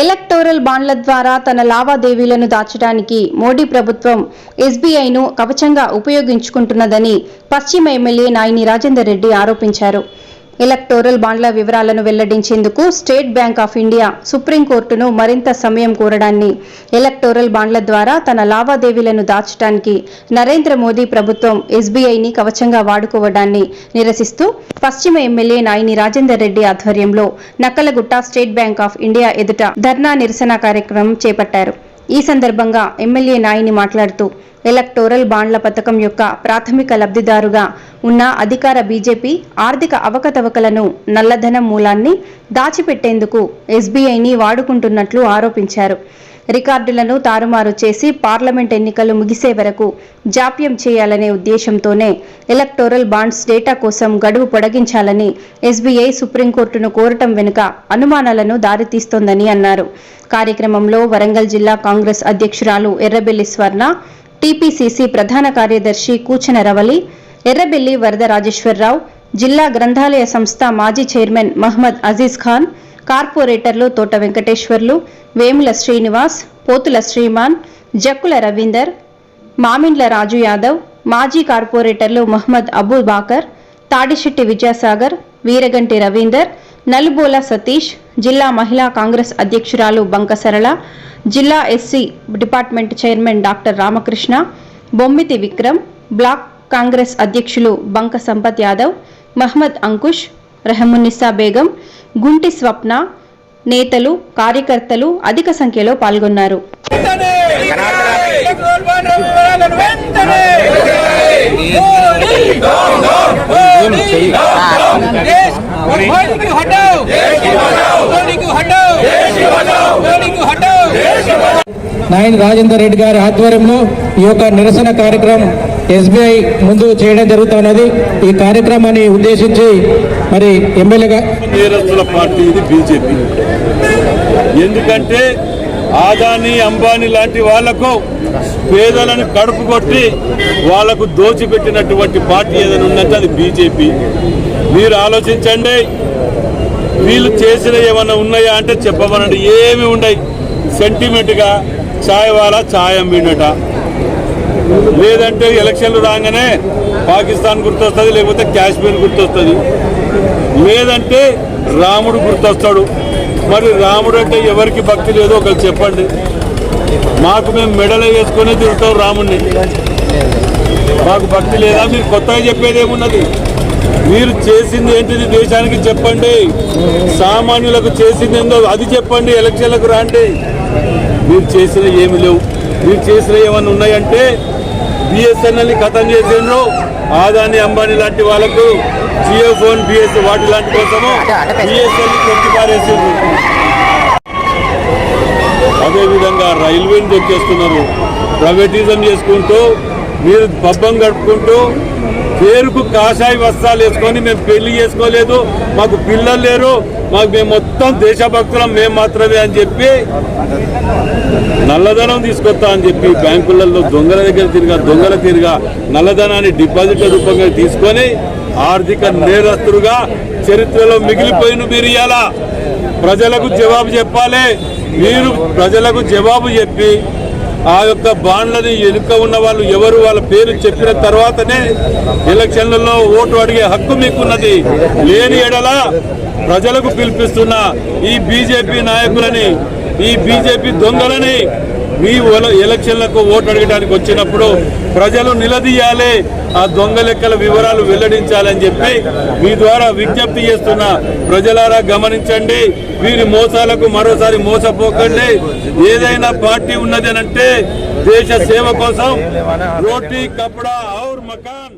Electoral బాండ్ల ద్వారా తన లావాదేవీలను దాచడానికి మోడీ ప్రభుత్వం ఎస్బీఐను కవచంగా ఉపయోగించుకుంటున్నదని పశ్చిమ ఎమ్మెల్యే నాయిని రాజేందర్ రెడ్డి ఆరోపించారు. ఎలక్టోరల్ బాండ్ల వివరాలను వెల్లడించేందుకు స్టేట్ బ్యాంక్ ఆఫ్ ఇండియా సుప్రీంకోర్టును మరింత సమయం కోరడాన్ని. ఎలక్టోరల్ బాండ్ల ద్వారా తన లావాదేవీలను దాచడానికి నరేంద్ర మోదీ ప్రభుత్వం ఎస్బీఐని కవచంగా వాడుకోవడాన్ని నిరసిస్తూ పశ్చిమ ఎమ్మెల్యే నాయిని రాజేందర్ రెడ్డి ఆధ్వర్యంలో Nakkalagutta State Bank of India ఎదుట ధర్నా నిరసన కార్యక్రమం చేపట్టారు. ఈ సందర్భంగా ఎమ్మెల్యే నాయిని మాట్లాడుతూ ఎలక్టోరల్ బాండ్ల పథకం యొక్క ప్రాథమిక లబ్ధిదారుగా ఉన్న అధికార బీజేపీ ఆర్థిక అవకతవకలను నల్లధనం మూలాన్ని దాచిపెట్టేందుకు ఎస్బీఐని వాడుకుంటున్నట్లు ఆరోపించారు. రికార్డులను తారుమారు చేసి పార్లమెంట్ ఎన్నికలు ముగిసే వరకు జాప్యం చేయాలనే ఉద్దేశంతోనే ఎలక్టోరల్ బాండ్స్ డేటా కోసం గడువు పొడిగించాలని ఎస్బీఐ సుప్రీంకోర్టును కోరటం వెనుక అనుమానాలను దారితీస్తోందని అన్నారు. కార్యక్రమంలో వరంగల్ జిల్లా కాంగ్రెస్ అధ్యక్షురాలు ఎర్రబెల్లి స్వర్ణ టీపీసీసీ ప్రధాన కార్యదర్శి కూచన రవలి ఎర్రబెల్లి వరద రాజేశ్వరరావు జిల్లా గ్రంథాలయ సంస్థ మాజీ చైర్మన్ మహ్మద్ అజీజ్ ఖాన్ కార్పొరేటర్లు తోట వెంకటేశ్వర్లు వేముల శ్రీనివాస్ పోతుల శ్రీమాన్ జక్కుల రవీందర్ మామిండ్ల రాజు యాదవ్ మాజీ కార్పొరేటర్లు మహమ్మద్ అబూ బాకర్ తాడిశెట్టి విద్యాసాగర్ వీరగంటి రవీందర్ నలుబోల సతీష్ జిల్లా మహిళా కాంగ్రెస్ అధ్యక్షురాలు బంక సరళ జిల్లా SC department chairman doctor Ramakrishna Bommiti Vikram block Congress అధ్యక్షులు బంక సంపత్ యాదవ్ మహ్మద్ అంకుష్ రెహమున్నిసా బేగం గుంటి స్వప్న నేతలు కార్యకర్తలు అధిక సంఖ్యలో పాల్గొన్నారు నాయన రాజేందర్ రెడ్డి గారి ఆధ్వర్యంలో ఈ యొక్క నిరసన కార్యక్రమం ఎస్బీఐ ముందు చేయడం జరుగుతున్నది ఈ కార్యక్రమాన్ని ఉద్దేశించి మరి ఎమ్మెల్యేగా నేరస్తుల పార్టీ ఇది బీజేపీ. ఎందుకంటే ఆదాని అంబానీ లాంటి వాళ్ళకు పేదలను కడుపు కొట్టి వాళ్ళకు దోచిపెట్టినటువంటి పార్టీ ఏదైనా ఉందంటే అది బీజేపీ. మీరు ఆలోచించండి వీళ్ళు చేసిన ఏమైనా ఉన్నాయా అంటే చెప్పమనండి. ఏమి ఉండయి. సెంటిమెంట్గా ఛాయ్ వాలా ఛాయ్ అమ్మిండట లేదంటే ఎలక్షన్లు రాగానే పాకిస్తాన్ గుర్తొస్తుంది లేకపోతే కాశ్మీర్ గుర్తొస్తుంది. లేదంటే రాముడు గుర్తొస్తాడు. మరి రాముడు అంటే ఎవరికి భక్తి లేదో ఒకరు చెప్పండి. మాకు మేము మెడలు వేసుకునే తిరుగుతాం రాముడిని మాకు భక్తి లేదా? మీరు కొత్తగా చెప్పేది ఏమున్నది? మీరు చేసింది ఏంటిది దేశానికి చెప్పండి. సామాన్యులకు చేసింది ఏందో అది చెప్పండి ఎలక్షన్లకు రాండి. మీరు చేసిన ఏమి లేవు. మీరు చేసిన ఏమన్నా ఉన్నాయంటే బిఎస్ఎన్ఎల్ని ఖతం చేసిండ్రు. ఆదాని అంబానీ లాంటి వాళ్ళకు జియో ఫోన్ బిఎస్ వాటి లాంటి కోసము బిఎస్ఎల్ కొట్టి పారేసిండ్రు. అదేవిధంగా రైల్వేని దొక్కేస్తున్నారు. ప్రైవేటిజం చేసుకుంటూ మీరు పబ్బం గడుపుకుంటూ పేరుకు కాషాయ వస్త్రాలు వేసుకొని మేము పెళ్ళి చేసుకోలేదు. మాకు పిల్లలు లేరు. మాకు మేము మొత్తం దేశభక్తులం మేము మాత్రమే అని చెప్పి నల్లధనం తీసుకొస్తా అని చెప్పి బ్యాంకులలో దొంగల దగ్గర తిరిగా దొంగల తిరిగా నల్లధనాన్ని డిపాజిట్ రూపంగా తీసుకొని ఆర్థిక నేరస్తులుగా చరిత్రలో మిగిలిపోయిన మీరు ప్రజలకు జవాబు చెప్పాలి. మీరు ప్రజలకు జవాబు చెప్పి ఆ యొక్క బాండ్లని వెనుక ఉన్న వాళ్ళు ఎవరు వాళ్ళ పేరు చెప్పిన తర్వాతనే ఎలక్షన్లలో ఓటు అడిగే హక్కు మీకున్నది. లేని ఎడల ప్రజలకు పిలిపిస్తున్న ఈ బీజేపీ నాయకులని ఈ బీజేపీ దొంగలని మీ ఎలక్షన్లకు ఓటు అడగడానికి వచ్చినప్పుడు ప్రజలు నిలదీయాలి. ఆ దొంగ లెక్కల వివరాలు వెల్లడించాలని చెప్పి మీ ద్వారా విజ్ఞప్తి చేస్తున్న ప్రజలారా గమనించండి. వీరి మోసాలకు మరోసారి మోసపోకండి. ఏదైనా పార్టీ ఉన్నది అని అంటే దేశ సేవ కోసం రోటీ కపడా ఔర్ మకాన్.